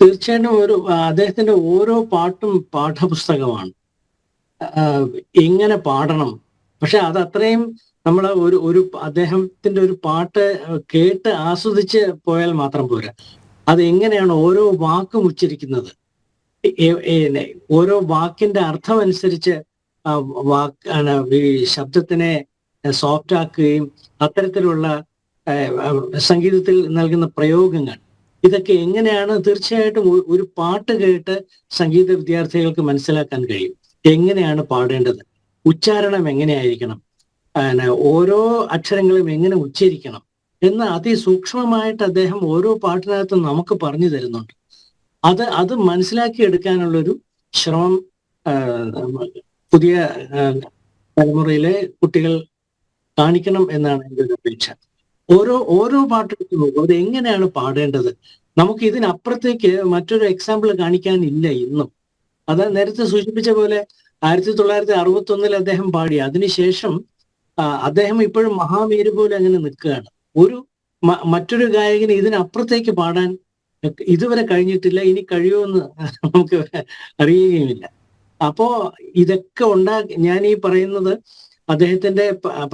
തീർച്ചയായിട്ടും ഒരു അദ്ദേഹത്തിന്റെ ഓരോ പാട്ടും പാഠപുസ്തകമാണ്. എങ്ങനെ പാടണം. പക്ഷെ അത് അത്രയും നമ്മൾ ഒരു ഒരു അദ്ദേഹത്തിന്റെ ഒരു പാട്ട് കേട്ട് ആസ്വദിച്ച് പോയാൽ മാത്രം പോരാ. അത് എങ്ങനെയാണ് ഓരോ വാക്കും ഉച്ചരിക്കുന്നത്? ഓരോ വാക്കിന്റെ അർത്ഥം അനുസരിച്ച് വാക്ക് ഈ ശബ്ദത്തിനെ സോഫ്റ്റ് ആക്കുകയും അത്തരത്തിലുള്ള സംഗീതത്തിൽ നൽകുന്ന പ്രയോഗങ്ങൾ. ഇതൊക്കെ എങ്ങനെയാണ് തീർച്ചയായിട്ടും ഒരു പാട്ട് കേട്ട് സംഗീത വിദ്യാർത്ഥികൾക്ക് മനസ്സിലാക്കാൻ കഴിയും. എങ്ങനെയാണ് പാടേണ്ടത്? ഉച്ചാരണം എങ്ങനെയായിരിക്കണം? ഓരോ അക്ഷരങ്ങളും എങ്ങനെ ഉച്ചരിക്കണം? എന്ന് അതിസൂക്ഷ്മമായിട്ട് അദ്ദേഹം ഓരോ പാട്ടിനകത്തും നമുക്ക് പറഞ്ഞു തരുന്നുണ്ട്. അത് അത് മനസ്സിലാക്കിയെടുക്കാനുള്ളൊരു ശ്രമം പുതിയ തലമുറയിലെ കുട്ടികൾ കാണിക്കണം എന്നാണ് എന്റെ ഒരു അപേക്ഷ. ഓരോ ഓരോ പാട്ടെടുത്ത് നോക്കും അത് എങ്ങനെയാണ് പാടേണ്ടത്? നമുക്ക് ഇതിനപ്പുറത്തേക്ക് മറ്റൊരു എക്സാമ്പിൾ കാണിക്കാനില്ല ഇന്നും. അത് നേരത്തെ സൂചിപ്പിച്ച പോലെ ആയിരത്തി തൊള്ളായിരത്തി അറുപത്തി ഒന്നിൽ അദ്ദേഹം പാടി. അതിനുശേഷം അദ്ദേഹം ഇപ്പോഴും മഹാവീര് പോലെ അങ്ങനെ നിൽക്കുകയാണ്. ഒരു മറ്റൊരു ഗായകന് ഇതിനപ്പുറത്തേക്ക് പാടാൻ ഇതുവരെ കഴിഞ്ഞിട്ടില്ല. ഇനി കഴിയുമെന്ന് നമുക്ക് അറിയുകയുമില്ല. അപ്പോ ഇതൊക്കെ ഉണ്ടാക്കി ഞാൻ ഈ പറയുന്നത് അദ്ദേഹത്തിന്റെ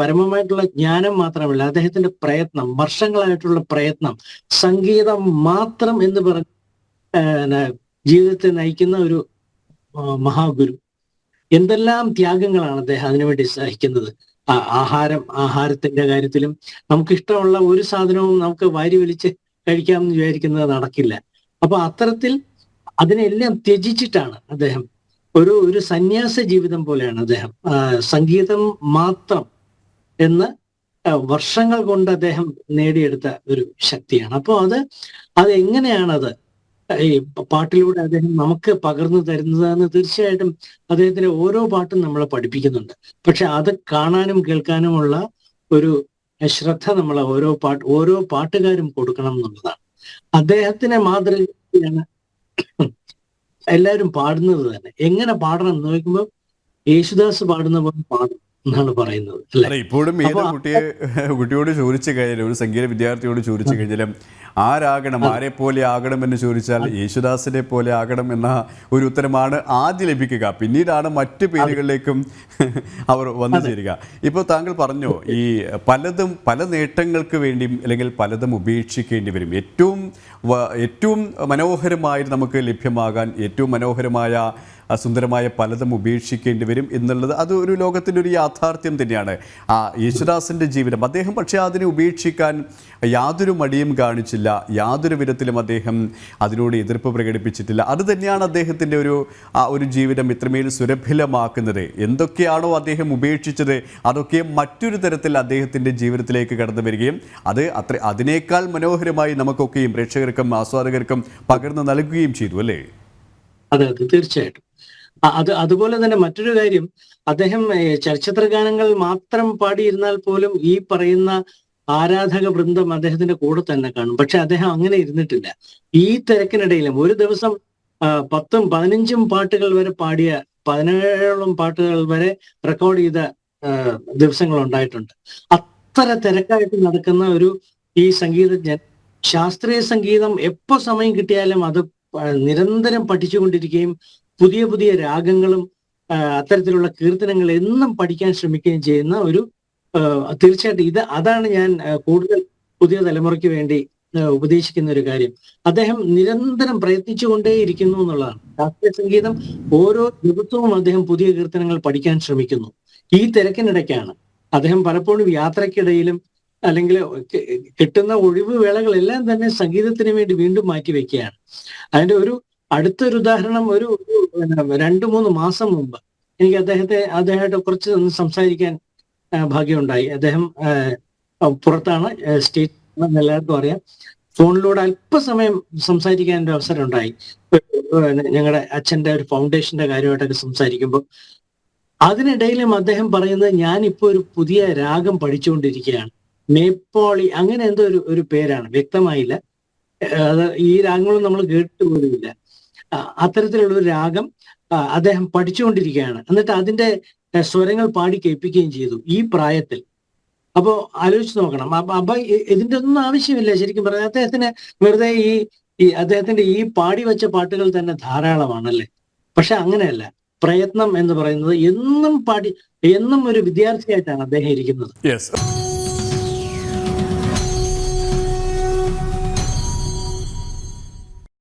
പരമമായിട്ടുള്ള ജ്ഞാനം മാത്രമല്ല അദ്ദേഹത്തിന്റെ പ്രയത്നം വർഷങ്ങളായിട്ടുള്ള പ്രയത്നം സംഗീതം മാത്രം എന്ന് പറഞ്ഞ ജീവിതത്തെ നയിക്കുന്ന ഒരു മഹാഗുരു. എന്തെല്ലാം ത്യാഗങ്ങളാണ് അദ്ദേഹം അതിനുവേണ്ടി സഹിക്കുന്നത്? ആഹാരം ആഹാരത്തിന്റെ കാര്യത്തിലും നമുക്ക് ഇഷ്ടമുള്ള ഒരു സാധനവും നമുക്ക് വാരി വലിച്ച് കഴിക്കാമെന്ന് വിചാരിക്കുന്നത് നടക്കില്ല. അപ്പൊ അത്തരത്തിൽ അതിനെല്ലാം ത്യജിച്ചിട്ടാണ് അദ്ദേഹം ഒരു ഒരു സന്യാസ ജീവിതം പോലെയാണ് അദ്ദേഹം. സംഗീതം മാത്രം എന്ന് വർഷങ്ങൾ കൊണ്ട് അദ്ദേഹം നേടിയെടുത്ത ഒരു ശക്തിയാണ്. അപ്പോൾ അത് അത് എങ്ങനെയാണത് ഈ പാട്ടിലൂടെ അദ്ദേഹം നമുക്ക് പകർന്നു തരുന്നതെന്ന് തീർച്ചയായിട്ടും അദ്ദേഹത്തിന്റെ ഓരോ പാട്ടും നമ്മളെ പഠിപ്പിക്കുന്നുണ്ട്. പക്ഷെ അത് കാണാനും കേൾക്കാനുമുള്ള ഒരു ശ്രദ്ധ നമ്മൾ ഓരോ പാട്ട് ഓരോ പാട്ടുകാരും കൊടുക്കണം എന്നുള്ളതാണ്. അദ്ദേഹത്തിനെ മാതൃകയാണ് എല്ലാവരും പാടുന്നത് തന്നെ. എങ്ങനെ പാടണം എന്ന് നോക്കുമ്പോൾ യേശുദാസ് പാടുന്ന പോലെ പാടും എന്നാണ് പറയുന്നത് ഇപ്പോഴും ഏത് കുട്ടിയെ കുട്ടിയോട് ചോദിച്ചു കഴിഞ്ഞാലും ഒരു സംഗീത വിദ്യാർത്ഥിയോട് ചോദിച്ചു കഴിഞ്ഞാലും ആരാകണം? ആരെ പോലെ ആകണം എന്ന് ചോദിച്ചാൽ യേശുദാസിനെ പോലെ ആകണം എന്ന ഒരു ഉത്തരമാണ് ആദ്യം ലഭിക്കുക. പിന്നീടാണ് മറ്റു പേരുകളിലേക്കും അവർ വന്നു ചേരുക. ഇപ്പോൾ താങ്കൾ പറഞ്ഞു ഈ പലതും പല നേട്ടങ്ങൾക്ക് വേണ്ടിയും അല്ലെങ്കിൽ പലതും ഉപേക്ഷിക്കേണ്ടി വരും. ഏറ്റവും ഏറ്റവും മനോഹരമായി നമുക്ക് ലഭ്യമാകാൻ ഏറ്റവും മനോഹരമായ സുന്ദരമായ പലതും ഉപേക്ഷിക്കേണ്ടി വരും എന്നുള്ളത് അത് ഒരു ലോകത്തിന്റെ ഒരു യാഥാർത്ഥ്യം തന്നെയാണ്. ആ യേശുദാസിന്റെ ജീവിതം. അദ്ദേഹം പക്ഷേ അതിനെ ഉപേക്ഷിക്കാൻ യാതൊരു മടിയും കാണിച്ചില്ല. യാതൊരു വിധത്തിലും അദ്ദേഹം അതിനോട് എതിർപ്പ് പ്രകടിപ്പിച്ചിട്ടില്ല. അത് തന്നെയാണ് അദ്ദേഹത്തിന്റെ ഒരു ആ ഒരു ജീവിതം ഇത്രമേൽ സുരഭിലമാക്കുന്നത്. എന്തൊക്കെയാണോ അദ്ദേഹം ഉപേക്ഷിച്ചത് അതൊക്കെ മറ്റൊരു തരത്തിൽ അദ്ദേഹത്തിന്റെ ജീവിതത്തിലേക്ക് കടന്നു വരികയും അത് അത്ര അതിനേക്കാൾ മനോഹരമായി നമുക്കൊക്കെയും പ്രേക്ഷകർക്കും ആസ്വാദകർക്കും പകർന്നു നൽകുകയും ചെയ്തു അല്ലേ? അതെ അതെ തീർച്ചയായിട്ടും. അത് അതുപോലെ തന്നെ മറ്റൊരു കാര്യം അദ്ദേഹം ചലച്ചിത്ര ഗാനങ്ങൾ മാത്രം പാടിയിരുന്നാൽ പോലും ഈ പറയുന്ന ആരാധക വൃന്ദം അദ്ദേഹത്തിന്റെ കൂടെ തന്നെ കാണും. പക്ഷെ അദ്ദേഹം അങ്ങനെ ഇരുന്നിട്ടില്ല. ഈ തിരക്കിനിടയിലും ഒരു ദിവസം പത്തും പതിനഞ്ചും പാട്ടുകൾ വരെ പാടിയ പതിനേഴോളം പാട്ടുകൾ വരെ റെക്കോർഡ് ചെയ്ത ദിവസങ്ങൾ ഉണ്ടായിട്ടുണ്ട്. അത്ര തിരക്കായിട്ട് നടക്കുന്ന ഒരു ഈ സംഗീതജ്ഞൻ ശാസ്ത്രീയ സംഗീതം എപ്പോ സമയം കിട്ടിയാലും അത് നിരന്തരം പഠിച്ചുകൊണ്ടിരിക്കുകയും പുതിയ പുതിയ രാഗങ്ങളും അത്തരത്തിലുള്ള കീർത്തനങ്ങൾ എന്നും പഠിക്കാൻ ശ്രമിക്കുകയും ചെയ്യുന്ന ഒരു തീർച്ചയായിട്ടും. ഇത് അതാണ് ഞാൻ കൂടുതൽ പുതിയ തലമുറയ്ക്ക് വേണ്ടി ഉപദേശിക്കുന്ന ഒരു കാര്യം. അദ്ദേഹം നിരന്തരം പ്രയത്നിച്ചുകൊണ്ടേയിരിക്കുന്നു എന്നുള്ളതാണ്. ശാസ്ത്രീയ സംഗീതം ഓരോ ദിവസവും അദ്ദേഹം പുതിയ കീർത്തനങ്ങൾ പഠിക്കാൻ ശ്രമിക്കുന്നു. ഈ തിരക്കിനിടയ്ക്കാണ് അദ്ദേഹം പലപ്പോഴും യാത്രക്കിടയിലും അല്ലെങ്കിൽ കിട്ടുന്ന ഒഴിവ് വേളകളെല്ലാം തന്നെ സംഗീതത്തിന് വേണ്ടി വീണ്ടും മാറ്റി വെക്കുകയാണ്. അതിന്റെ ഒരു അടുത്തൊരു ഉദാഹരണം ഒരു രണ്ടു മൂന്ന് മാസം മുമ്പ് എനിക്ക് അദ്ദേഹത്തെ അദ്ദേഹമായിട്ട് കുറച്ച് സംസാരിക്കാൻ ഭാഗ്യമുണ്ടായി. അദ്ദേഹം പുറത്താണ് സ്റ്റേറ്റ് എല്ലാവർക്കും അറിയാം. ഫോണിലൂടെ അല്പസമയം സംസാരിക്കാൻ ഒരു അവസരം ഉണ്ടായി ഞങ്ങളുടെ അച്ഛന്റെ ഒരു ഫൗണ്ടേഷന്റെ കാര്യമായിട്ടൊക്കെ സംസാരിക്കുമ്പോൾ അതിനിടയിലും അദ്ദേഹം പറയുന്നത് ഞാൻ ഞാനിപ്പോ ഒരു പുതിയ രാഗം പഠിച്ചുകൊണ്ടിരിക്കുകയാണ്. നേപ്പാളി അങ്ങനെ എന്തോ ഒരു ഒരു പേരാണ്. വ്യക്തമായില്ല. അത് ഈ രാഗങ്ങളും നമ്മൾ കേട്ട് പോലുമില്ല. അത്തരത്തിലുള്ള ഒരു രാഗം അദ്ദേഹം പഠിച്ചുകൊണ്ടിരിക്കുകയാണ്. എന്നിട്ട് അതിന്റെ സ്വരങ്ങൾ പാടി കേൾപ്പിക്കുകയും ചെയ്തു ഈ പ്രായത്തിൽ. അപ്പോ ആലോചിച്ച് നോക്കണം. അപ്പൊ ഇതിന്റെ ഒന്നും ആവശ്യമില്ല. ശരിക്കും പറഞ്ഞാൽ അദ്ദേഹത്തിന് വെറുതെ ഈ ഈ അദ്ദേഹത്തിന്റെ ഈ പാടി വെച്ച പാട്ടുകൾ തന്നെ ധാരാളമാണല്ലേ? പക്ഷെ അങ്ങനെയല്ല. പ്രയത്നം എന്ന് പറയുന്നത് എന്നും പാടി എന്നും ഒരു വിദ്യാർത്ഥിയായിട്ടാണ് അദ്ദേഹം ഇരിക്കുന്നത്.